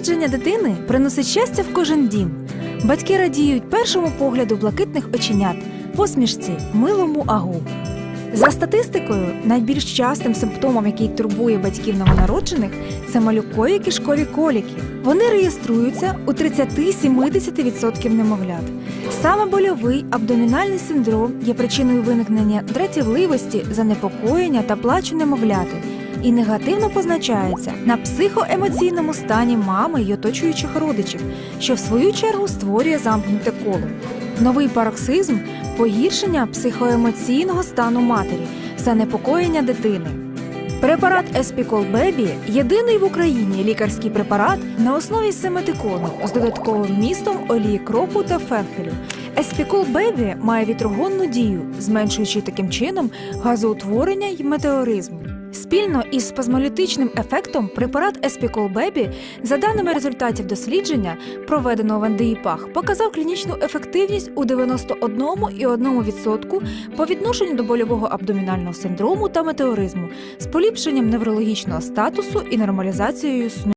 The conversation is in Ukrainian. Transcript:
Народження дитини приносить щастя в кожен дім. Батьки радіють першому погляду блакитних оченят, посмішці, милому агу. За статистикою, найбільш частим симптомом, який турбує батьків новонароджених, це малюкові кишкові коліки. Вони реєструються у 30-70% немовлят. Саме больовий абдомінальний синдром є причиною виникнення дратівливості, занепокоєння та плачу немовляти і негативно позначається на психоемоційному стані мами й оточуючих родичів, що в свою чергу створює замкнуте коло. Новий пароксизм погіршення психоемоційного стану матері, занепокоєння дитини. Препарат Еспікол Бебі єдиний в Україні лікарський препарат на основі семетикону з додатковим вмістом олії кропу та фенхелю. Еспікол Бебі має вітрогонну дію, зменшуючи таким чином газоутворення й метеоризм. Спільно із спазмолітичним ефектом препарат Espicol Baby, за даними результатів дослідження, проведеного в НДІПАХ, показав клінічну ефективність у 91,1% по відношенню до больового абдомінального синдрому та метеоризму з поліпшенням неврологічного статусу і нормалізацією сну.